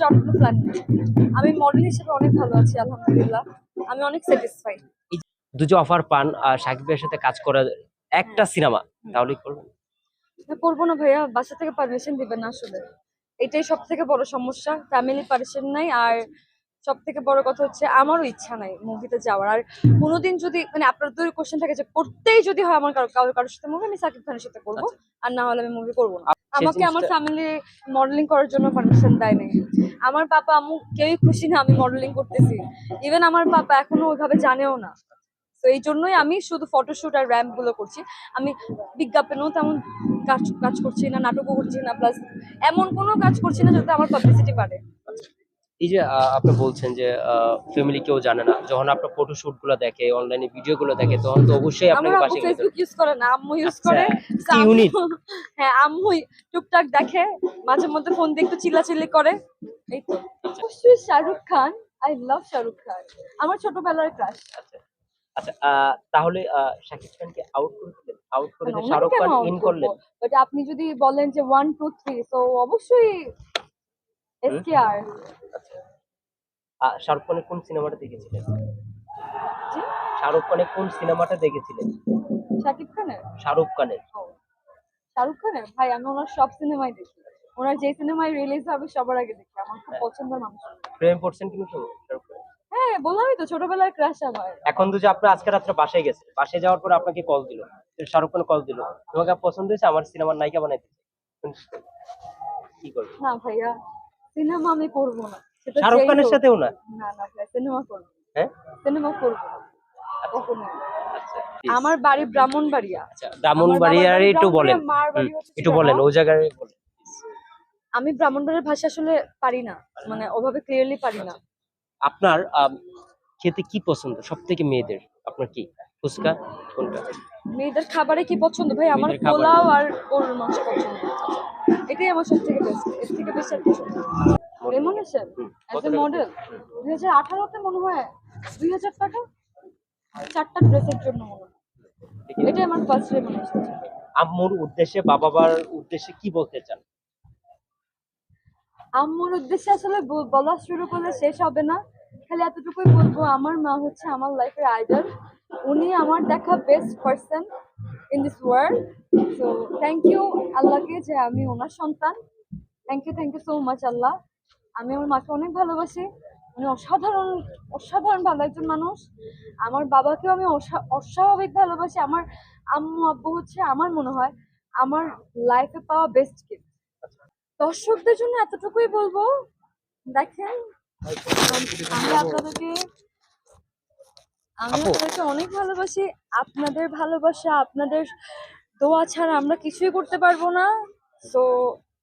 যাওয়ার কোনো প্ল্যান আমি মডেল হিসেবে অনেক ভালো আছি আলহামদুলিল্লাহ। আমি অনেক স্যাটিসফাইড দুটো অফার পান আর সাকিবের সাথে কাজ করার একটা সিনেমা তাহলে করবেন? করব না ভাইয়া বাসা থেকে পারমিশন দিবেন না আসলে। এটাই সব থেকে বড় সমস্যা ফ্যামিলি পারমিশন নাই আর সব থেকে বড় কথা হচ্ছে আমারও ইচ্ছা নাই মুভিতে যাওয়ার। আর কোনোদিন যদি মানে আপনার দুই কোশ্চেন থাকে যে করতেই যদি হয় আমার কারও কারও কারোর সাথে মুভি আমি সাকিব খানের সাথে করব। আর না হলে আমি মুভি করব না। আমাকে আমার ফ্যামিলি মডেলিং করার জন্য পারমিশন দেয় নাই। আমার পাপা আম্মু কেউই খুশি না আমি মডেলিং করতেছি। ইভেন আমার পাপা এখনও ওইভাবে জানেও না। তো এই জন্যই আমি শুধু ফটোশ্যুট আর র্যাম্পগুলো করছি। আমি বিজ্ঞাপনেও তেমন কাজ কাজ করছি না নাটকও করছি না প্লাস এমন কোনো কাজ করছি না যাতে আমার পাবলিসিটি বাড়ে। এই যে আপনি বলছেন যে ফ্যামিলি কেউ জানে না। যখন আপনার ফটো শুটগুলো দেখে অনলাইনে ভিডিও গুলো দেখে তখন তো অবশ্যই আপনাকে পাশে ফেসবুক ইউজ করে না। আম্মু ইউজ আচ্ছা, করে তো হ্যাঁ আম্মু টুকটাক দেখে মাঝে মধ্যে ফোন দিয়ে একটু চিল্লাচিল্লি করে। এই তো। অবশ্যই শাহরুখ খান। I love Shahrukh Khan. আমার ছোটবেলার ক্রাশ আচ্ছা আহ, তাহলে শাকিব খানকে আউট করে দিলেন। আউট করে শাহরুখ খান ইন করলেন। বাট আপনি যদি বলেন যে ওয়ান টু থ্রি তো অবশ্যই এসকেআর আহ, শাহরুখ খানের কোন সিনেমাটা দেখেছিলেন? শাহরুখ খানের কোন সিনেমাটা দেখেছিলেন? শাকিব খানের? শাহরুখ খানের। শাহরুখ খানের? ভাই আমি ওনার সব সিনেমাই দেখি। ওনার যে সিনেমায় রিলিজ হবে সবার আগে দেখি। আমার খুব পছন্দের মানুষ। প্রেম পড়ছেন কিন্তু হ্যাঁ বললামই তো ছোটবেলার ক্রাশ আমার এখন তো যে আপনি আজকে রাত্রে বাসায় গেছে বাসায় যাওয়ার পর আপনাকে কল দিল। শাহরুখ খান কল দিল। তোমাকে পছন্দ হয়েছে? আমার সিনেমার নায়িকা বানাইতে। কি করবে না ভাইয়া সিনেমা আমি করব না। শাহরুখ খানের সাথেও না? না না সিনেমা করব। হ্যাঁ? সিনেমা করব কখনো আচ্ছা। আমার বাড়ি ব্রাহ্মণবাড়িয়া। আচ্ছা ব্রাহ্মণবাড়িয়ার একটু বলেন। একটু বলেন ওই জায়গায় বলেন। আমি ব্রাহ্মণবাড়ির ভাষা আসলে পারি না। মানে ওভাবে ক্লিয়ারলি পারি না। আপনার খেতে কি পছন্দ? সব থেকে মেয়েদের আপনার কি? ফুচকা কোনটা? মেয়েদের খাবারে কি পছন্দ? ভাই আমার মেয়েদের খাবারে? পোলাও আর গরুর মাংস পছন্দ। এটাই আমার সব থেকে বেস্ট এর থেকে বেশি আর কিছু না। রেমুনেশন হুম, অ্যাজ কত এ টাকা? মডেল দুই হাজার আঠারোতে মনে হয় দুই হাজার টাকা? চারটা ড্রেসের জন্য মনে হয়। এটাই আমার ফার্স্ট রেমুনেশন আম্মুর উদ্দেশ্যে বাবার উদ্দেশ্যে কি বলতে চান? আম্মুর উদ্দেশ্যে আসলে ব- বলা শুরু করলে শেষ হবে না। খালি এতটুকুই বলব আমার মা হচ্ছে আমার লাইফের আইডল উনি আমার দেখা best person in this world so thank you আল্লাহকে যে আমি ওনার সন্তান। Thank you thank you so much Allah. আমি আমার মাকে অনেক ভালোবাসি। উনি অসাধারণ অসাধারণ ভালো একজন মানুষ। আমার বাবাকেও আমি অসা- অস্বাভাবিক ভালোবাসি। আমার আম্মু, আব্বু হচ্ছে আমার মনে হয় আমার লাইফে পাওয়া বেস্ট গিফট দর্শকদের জন্য এতটুকুই বলব। দেখেন আমি আপনাদেরকে আমি আপু। আপনাদেরকে অনেক ভালোবাসি। আপনাদের ভালোবাসা আপনাদের দোয়া ছাড়া আমরা কিছুই করতে পারব না। তো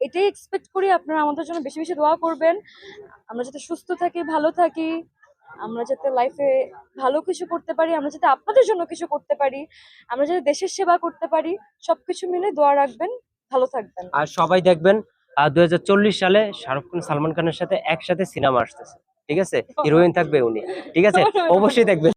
এটাই এক্সপেক্ট করি আপনারা আমাদের জন্য বেশি বেশি দোয়া করবেন। আমরা যাতে সুস্থ থাকি ভালো থাকি আমরা যাতে লাইফে ভালো কিছু করতে পারি আমরা যাতে আপনাদের জন্য কিছু করতে পারি আমরা যাতে দেশের সেবা করতে পারি সবকিছু মিলে দোয়া রাখবেন। ভালো থাকবেন। আর সবাই দেখবেন দু হাজার চল্লিশ সালে শাহরুখ খান সালমান খানের সাথে একসাথে সিনেমা আসতেছে। ঠিক আছে? হিরোইন থাকবে উনি। ঠিক আছে? অবশ্যই দেখবেন।